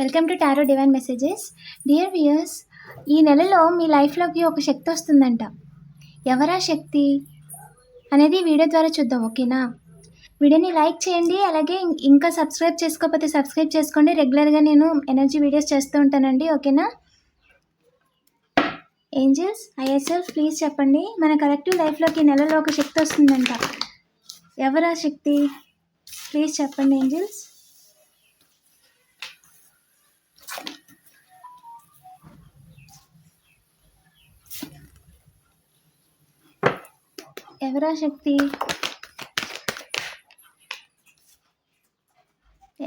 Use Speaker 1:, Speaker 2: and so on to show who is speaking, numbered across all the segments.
Speaker 1: Welcome to tarot divine messages dear viewers ఈ నెలలో మీ లైఫ్లోకి ఒక శక్తి వస్తుందంట. ఎవరా శక్తి? అనేది వీడియో ద్వారా చూద్దాం ఓకేనా? వీడియోని లైక్ చేయండి అలాగే ఇంకా సబ్స్క్రైబ్ చేసుకోకపోతే సబ్స్క్రైబ్ చేసుకోండి. రెగ్యులర్గా నేను ఎనర్జీ వీడియోస్ చేస్తూ ఉంటానండి ఓకేనా? ఏంజల్స్ ఐఎస్ఎల్ ప్లీజ్ చెప్పండి. మన కలెక్టివ్ లైఫ్లోకి ఈ నెలలో ఒక శక్తి వస్తుందంట. ఎవరా శక్తి? ప్లీజ్ చెప్పండి ఏంజల్స్. ఎవరా శక్తి?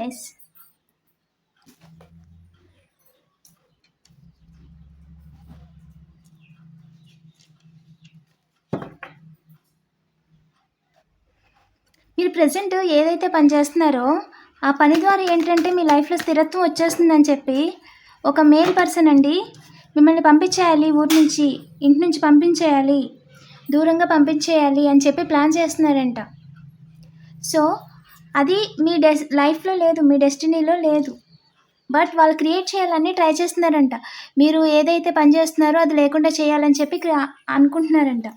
Speaker 1: ఎస్ మీరు ప్రజెంట్ ఏదైతే పని చేస్తున్నారో ఆ పని ద్వారా ఏంటంటే మీ లైఫ్లో స్థిరత్వం వచ్చేస్తుందని చెప్పి ఒక మేల్ పర్సన్ అండి. మిమ్మల్ని పంపించేయాలి ఊరి నుంచి ఇంటి నుంచి పంపించేయాలి. దూరంగా పంపించేయాలి అని చెప్పి ప్లాన్ చేస్తున్నారంట. సో అది మీ డెస్ లైఫ్లో లేదు మీ డెస్టినీలో లేదు. బట్ వాళ్ళు క్రియేట్ చేయాలని ట్రై చేస్తున్నారంట. మీరు ఏదైతే పని చేస్తున్నారో అది లేకుండా చేయాలని చెప్పి అనుకుంటున్నారంట.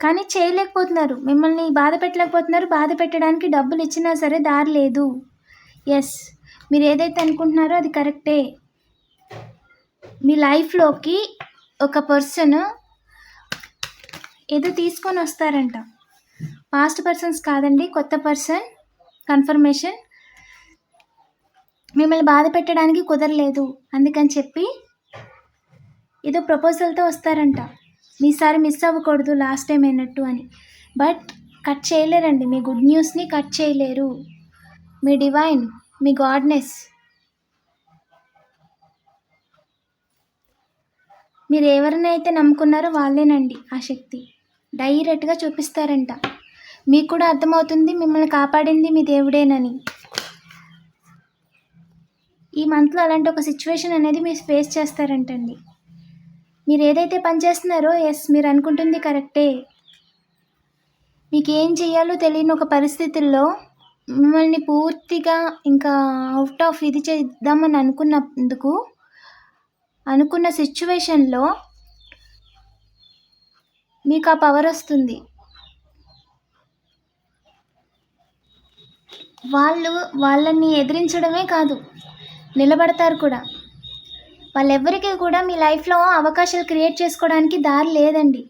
Speaker 1: కానీ చేయలేకపోతున్నారు. మిమ్మల్ని బాధ పెట్టలేకపోతున్నారు. బాధ పెట్టడానికి డబ్బులు ఇచ్చినా సరే దారి లేదు. ఎస్ మీరు ఏదైతే అనుకుంటున్నారో అది కరెక్టే. మీ లైఫ్లోకి ఒక పర్సన్ ఏదో తీసుకొని వస్తారంట. పాస్ట్ పర్సన్స్ కాదండి కొత్త పర్సన్ కన్ఫర్మేషన్ మిమ్మల్ని బాధ పెట్టడానికి కుదరలేదు అందుకని చెప్పి ఏదో ప్రపోజల్తో వస్తారంట. మీసారి మిస్ అవ్వకూడదు లాస్ట్ టైం అయినట్టు అని. బట్ కట్ చేయలేరండి మీ గుడ్ న్యూస్ని కట్ చేయలేరు. మీ డివైన్ మీ గాడ్నెస్ మీరు ఎవరినైతే నమ్ముకున్నారో వాళ్ళేనండి ఆ శక్తి. డైరెక్ట్గా చూపిస్తారంట. మీకు కూడా అర్థమవుతుంది మిమ్మల్ని కాపాడింది మీ దేవుడేనని. ఈ మంత్లో అలాంటి ఒక సిచ్యువేషన్ అనేది మీరు ఫేస్ చేస్తారంటండి. మీరు ఏదైతే పని చేస్తున్నారో ఎస్ మీరు అనుకుంటుంది కరెక్టే. మీకు ఏం చేయాలో తెలియని ఒక పరిస్థితుల్లో మిమ్మల్ని పూర్తిగా ఇంకా అవుట్ ఆఫ్ ఇది చేద్దామని అనుకున్నందుకు అనుకున్న సిచ్యువేషన్లో మీకు ఆ పవర్ వస్తుంది. వాళ్ళు వాళ్ళని ఎదిరించడమే కాదు నిలబడతారు కూడా. వాళ్ళెవ్వరికీ కూడా మీ లైఫ్లో అవకాశాలు క్రియేట్ చేసుకోవడానికి దారి లేదండి.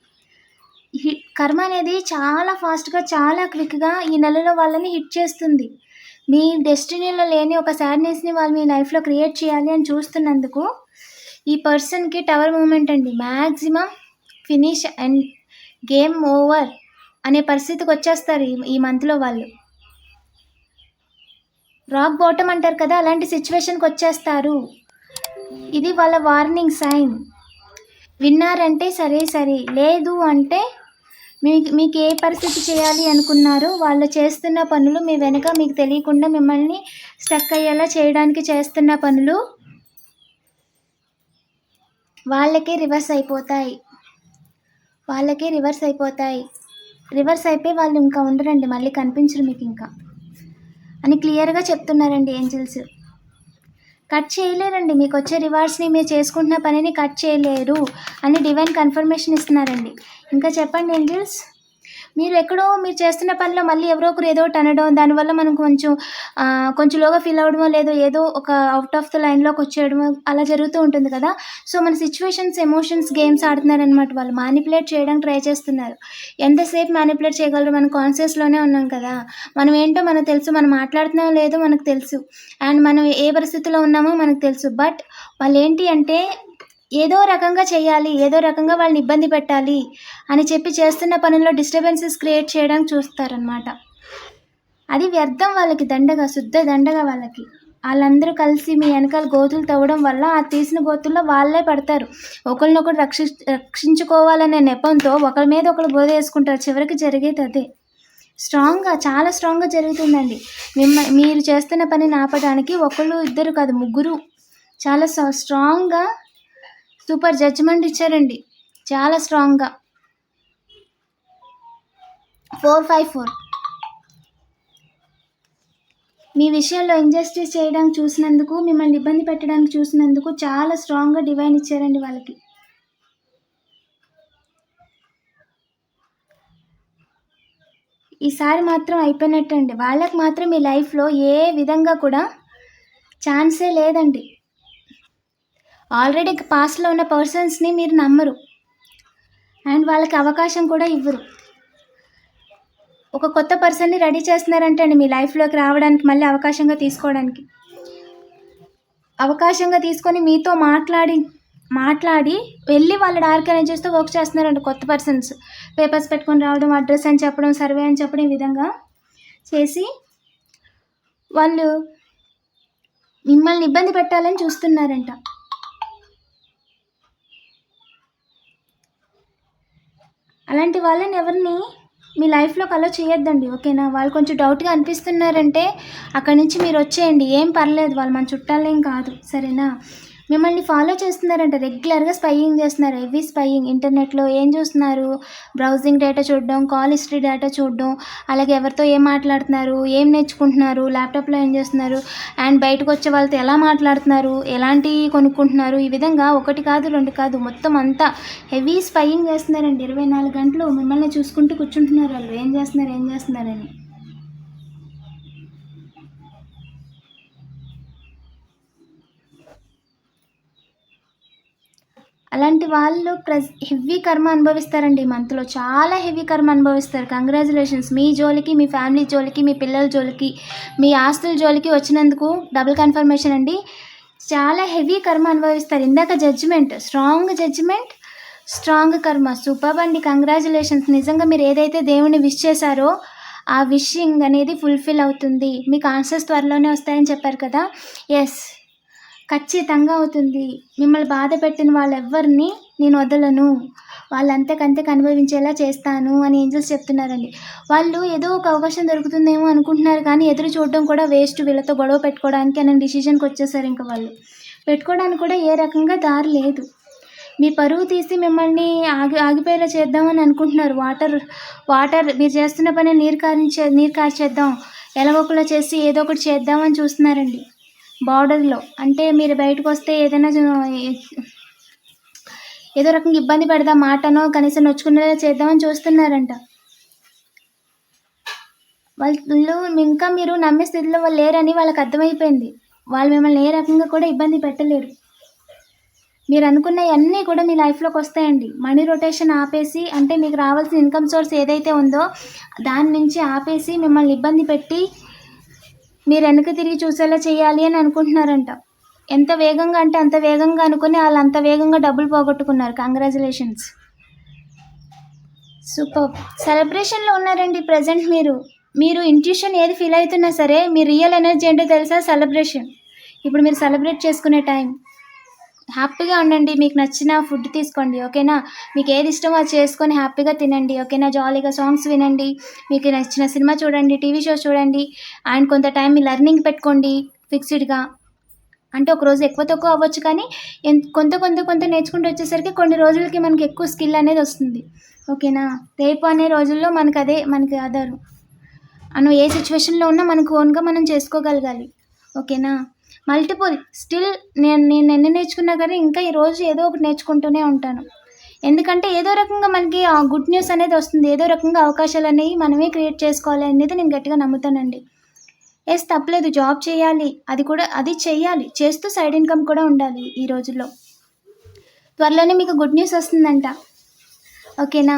Speaker 1: కర్మ అనేది చాలా ఫాస్ట్గా చాలా క్విక్గా ఈ నెలలో వాళ్ళని హిట్ చేస్తుంది. మీ డెస్టినీలో లేని ఒక సాడ్నెస్ని వాళ్ళు మీ లైఫ్లో క్రియేట్ చేయాలి అని చూస్తున్నందుకు ఈ పర్సన్కి టవర్ మూమెంట్ అండి. Maximum finish and game over అనే పరిస్థితికి వచ్చేస్తారు ఈ ఈ మంత్లో వాళ్ళు. రాక్ బాటమ్ అంటారు కదా అలాంటి సిచ్యువేషన్కి వచ్చేస్తారు. ఇది వాళ్ళ వార్నింగ్ సైన్ విన్నారంటే సరే సరే. లేదు అంటే మీకు మీకు ఏ పరిస్థితి చేయాలి అనుకున్నారో వాళ్ళు చేస్తున్న పనులు మీ వెనుక మీకు తెలియకుండా మిమ్మల్ని స్టక్ అయ్యేలా చేయడానికి చేస్తున్న పనులు వాళ్ళకే రివర్స్ అయిపోతాయి. వాళ్ళకే రివర్స్ అయిపోతాయి. రివర్స్ అయిపోయి వాళ్ళు ఇంకా ఉండరండి మళ్ళీ కనిపించరు మీకు ఇంకా. అని క్లియర్గా చెప్తున్నారండి ఏంజల్స్. కట్ చేయలేరండి మీకు వచ్చే రివార్డ్స్ని మీరు చేసుకుంటున్న పనిని కట్ చేయలేరు అని డివైన్ కన్ఫర్మేషన్ ఇస్తున్నారండి. ఇంకా చెప్పండి ఏంజల్స్. మీరు ఎక్కడో మీరు చేస్తున్న పనిలో మళ్ళీ ఎవరో ఒకరు ఏదో ఒకటి అనడం దానివల్ల మనం కొంచెం కొంచెం లోగా ఫీల్ అవ్వడమో లేదో ఏదో ఒక అవుట్ ఆఫ్ ద లైన్లోకి వచ్చేయడమో అలా జరుగుతూ ఉంటుంది కదా. సో మన సిచ్యువేషన్స్ ఎమోషన్స్ గేమ్స్ ఆడుతున్నారనమాట వాళ్ళు. మానిపులేట్ చేయడానికి ట్రై చేస్తున్నారు. ఎంతసేపు మానిపులేట్ చేయగలరు? మనం కాన్షియస్లోనే ఉన్నాం కదా. మనం ఏంటో మనకు తెలుసు. మనం మాట్లాడుతున్నామో లేదో మనకు తెలుసు. అండ్ మనం ఏ పరిస్థితిలో ఉన్నామో మనకు తెలుసు. బట్ వాళ్ళు ఏంటి అంటే ఏదో రకంగా చేయాలి ఏదో రకంగా వాళ్ళని ఇబ్బంది పెట్టాలి అని చెప్పి చేస్తున్న పనుల్లో డిస్టర్బెన్సెస్ క్రియేట్ చేయడానికి చూస్తారనమాట అది వ్యర్థం వాళ్ళకి దండగా శుద్ధ దండగా వాళ్ళకి. వాళ్ళందరూ కలిసి మీ వెనకాల గోతులు తవ్వడం వల్ల ఆ తీసిన గోతుల్లో వాళ్ళే పడతారు. ఒకరినొకరు రక్షి రక్షించుకోవాలనే నెపంతో ఒకరి మీద ఒకరు బోధ వేసుకుంటారు. చివరికి జరిగేది అదే. స్ట్రాంగ్గా చాలా స్ట్రాంగ్గా జరుగుతుందండి. మిమ్మ మీరు చేస్తున్న పనిని ఆపడానికి ఒకళ్ళు ఇద్దరు కాదు ముగ్గురు చాలా స్ట్రాంగ్గా సూపర్ జడ్జిమెంట్ ఇచ్చారండి. చాలా స్ట్రాంగ్గా. Four five four. మీ విషయంలో ఇంజస్టిస్ చేయడానికి చూసినందుకు మిమ్మల్ని ఇబ్బంది పెట్టడానికి చూసినందుకు చాలా స్ట్రాంగ్గా డివైన్ ఇచ్చారండి వాళ్ళకి. ఈసారి మాత్రం అయిపోయినట్టండి. వాళ్ళకి మాత్రం మీ లైఫ్లో ఏ విధంగా కూడా ఛాన్సే లేదండి. ఆల్రెడీ పాస్ట్లో ఉన్న పర్సన్స్ని మీరు నమ్మరు. అండ్ వాళ్ళకి అవకాశం కూడా ఇవ్వరు. ఒక కొత్త పర్సన్ని రెడీ చేస్తున్నారంటే అండి మీ లైఫ్లోకి రావడానికి మళ్ళీ అవకాశంగా తీసుకోవడానికి. అవకాశంగా తీసుకొని మీతో మాట్లాడి మాట్లాడి వెళ్ళి వాళ్ళ డార్క్ ఎనర్జీస్తో వర్క్ చేస్తున్నారండి కొత్త పర్సన్స్. పేపర్స్ పెట్టుకొని రావడం అడ్రస్ అని చెప్పడం సర్వే అని చెప్పడం ఈ విధంగా చేసి వాళ్ళు మిమ్మల్ని ఇబ్బంది పెట్టాలని చూస్తున్నారంట. అలాంటి వాళ్ళని ఎవరిని మీ లైఫ్లోకి అలో చేయొద్దండి ఓకేనా? వాళ్ళు కొంచెం డౌట్గా అనిపిస్తున్నారంటే అక్కడి నుంచి మీరు వచ్చేయండి. ఏం పర్లేదు వాళ్ళు మన చుట్టాలేం కాదు సరేనా? మిమ్మల్ని ఫాలో చేస్తున్నారంట. రెగ్యులర్గా స్పైయింగ్ చేస్తున్నారు. హెవీ స్పైయింగ్ ఇంటర్నెట్లో ఏం చూస్తున్నారు? బ్రౌజింగ్ డేటా చూడడం కాల్ హిస్టరీ డేటా చూడడం అలాగే ఎవరితో ఏం మాట్లాడుతున్నారు? ఏం నేర్చుకుంటున్నారు? ల్యాప్టాప్లో ఏం చేస్తున్నారు? అండ్ బయటకు వచ్చే వాళ్ళతో ఎలా మాట్లాడుతున్నారు? ఎలాంటివి కొనుక్కుంటున్నారు? ఈ విధంగా ఒకటి కాదు రెండు కాదు మొత్తం అంతా హెవీ స్పైయింగ్ చేస్తున్నారండి. ఇరవై నాలుగు గంటలు మిమ్మల్ని చూసుకుంటూ కూర్చుంటున్నారు వాళ్ళు. ఏం చేస్తున్నారు? ఏం చేస్తున్నారని. అలాంటి వాళ్ళు ప్రెస్ హెవీ కర్మ అనుభవిస్తారండి ఈ మంత్లో చాలా హెవీ కర్మ అనుభవిస్తారు. కంగ్రాచులేషన్స్ మీ జోలికి మీ ఫ్యామిలీ జోలికి మీ పిల్లల జోలికి మీ ఆస్తుల జోలికి వచ్చినందుకు డబుల్ కన్ఫర్మేషన్ అండి. చాలా హెవీ కర్మ అనుభవిస్తారు. ఇందాక judgement strong judgement strong karma. Super అండి. కంగ్రాచులేషన్స్ నిజంగా మీరు ఏదైతే దేవుని విష్ చేశారో ఆ విషింగ్ అనేది ఫుల్ఫిల్ అవుతుంది. మీకు ఆన్సర్స్ త్వరలోనే వస్తాయని చెప్పారు కదా? ఎస్ ఖచ్చితంగా అవుతుంది. మిమ్మల్ని బాధ పెట్టిన వాళ్ళెవ్వరిని నేను వదలను. వాళ్ళంతకంతకు అనుభవించేలా చేస్తాను అని ఏంజల్స్ చెప్తున్నారండి. వాళ్ళు ఏదో ఒక అవకాశం దొరుకుతుందేమో అనుకుంటున్నారు కానీ ఎదురు చూడడం కూడా వేస్ట్. వీళ్ళతో గొడవ పెట్టుకోవడానికి అనే డిసిషన్కి వచ్చేసారు ఇంకా వాళ్ళు. పెట్టుకోవడానికి కూడా ఏ రకంగా దారి లేదు. మీ పరువు తీసి మిమ్మల్ని ఆగి ఆగిపోయేలా చేద్దామని అనుకుంటున్నారు. వాటర్ వాటర్ మీరు చేస్తున్న పని నీరు కారించే నీరు కార్చేద్దాం ఎలాగొకలా చేసి ఏదో ఒకటి చేద్దామని చూస్తున్నారండి. బార్డర్లో. అంటే మీరు బయటకు వస్తే ఏదైనా ఏదో రకంగా ఇబ్బంది పెడదాం మాటనో కనీసం నొచ్చుకునేలా చేద్దామని చూస్తున్నారంట. వాళ్ళు ఇంకా మీరు నమ్మే స్థితిలో వాళ్ళు లేరని వాళ్ళకి అర్థమైపోయింది. వాళ్ళు మిమ్మల్ని ఏ రకంగా కూడా ఇబ్బంది పెట్టలేరు. మీరు అనుకున్నవన్నీ కూడా మీ లైఫ్లోకి వస్తాయండి. మనీ రొటేషన్ ఆపేసి అంటే మీకు రావాల్సిన ఇన్కమ్ సోర్స్ ఏదైతే ఉందో దాని నుంచి ఆపేసి మిమ్మల్ని ఇబ్బంది పెట్టి మీరు వెనక తిరిగి చూసేలా చేయాలి అని అనుకుంటున్నారంట. ఎంత వేగంగా అంటే అంత వేగంగా అనుకుని వాళ్ళు అంత వేగంగా డబ్బులు పోగొట్టుకున్నారు. కంగ్రాచులేషన్స్ సూపర్ సెలబ్రేషన్లో ఉన్నారండి ప్రజెంట్ మీరు. మీరు ఇంట్యూషన్ ఏది ఫీల్ అవుతున్నా సరే మీ రియల్ ఎనర్జీ ఏంటో తెలుసా? సెలబ్రేషన్ ఇప్పుడు మీరు సెలబ్రేట్ చేసుకునే టైం హ్యాపీగా ఉండండి. మీకు నచ్చిన ఫుడ్ తీసుకోండి. ఓకేనా? మీకు ఏది ఇష్టమో అది చేసుకొని హ్యాపీగా తినండి. ఓకేనా? జాలీగా సాంగ్స్ వినండి. మీకు నచ్చిన సినిమా చూడండి. టీవీ షోస్ చూడండి. అండ్ కొంత టైం మీ లెర్నింగ్ పెట్టుకోండి. ఫిక్స్డ్గా. అంటే ఒక రోజు ఎక్కువ తక్కువ అవ్వచ్చు కానీ కొంత కొంత కొంత నేర్చుకుంటూ వచ్చేసరికి కొన్ని రోజులకి మనకి ఎక్కువ స్కిల్ అనేది వస్తుంది. ఓకేనా? రేపు అనే రోజుల్లో మనకు అదే మనకి ఆధారం మనం ఏ సిచ్యువేషన్లో ఉన్నా మనకు ఓన్గా మనం చేసుకోగలగాలి. ఓకేనా? మల్టిపుల్. స్టిల్ నేను నేను ఎన్ని నేర్చుకున్నా కానీ ఇంకా ఈ రోజు ఏదో ఒకటి నేర్చుకుంటూనే ఉంటాను. ఎందుకంటే ఏదో రకంగా మనకి ఆ గుడ్ న్యూస్ అనేది వస్తుంది. ఏదో రకంగా అవకాశాలు అనేవి మనమే క్రియేట్ చేసుకోవాలి అనేది నేను గట్టిగా నమ్ముతానండి. ఎస్ తప్పలేదు. జాబ్ చేయాలి. అది కూడా అది చేయాలి. చేస్తూ సైడ్ ఇన్కమ్ కూడా ఉండాలి ఈ రోజుల్లో. త్వరలోనే మీకు గుడ్ న్యూస్ వస్తుందంట. ఓకేనా?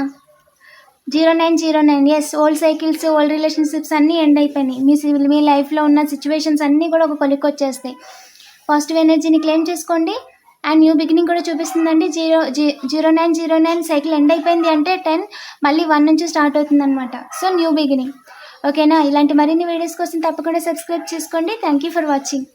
Speaker 1: Zero nine zero nine. Yes old cycles old relationships అన్నీ ఎండ్ అయిపోయినాయి. మీ సివిల్ మీ లైఫ్లో ఉన్న సిచ్యువేషన్స్ అన్నీ కూడా ఒక కొలిక్కి వచ్చేస్తాయి పాజిటివ్ ఎనర్జీని క్లెయిమ్ చేసుకోండి. అండ్ న్యూ బిగినింగ్ కూడా చూపిస్తుందండి. Zero G zero nine zero nine cycle end అయిపోయింది అంటే టెన్ మళ్ళీ వన్ నుంచి స్టార్ట్ అవుతుందన్నమాట. సో న్యూ బిగినింగ్ ఓకేనా ఇలాంటి మరిన్ని వీడియోస్ కోసం తప్పకుండా సబ్స్క్రైబ్ చేసుకోండి. Thank you for watching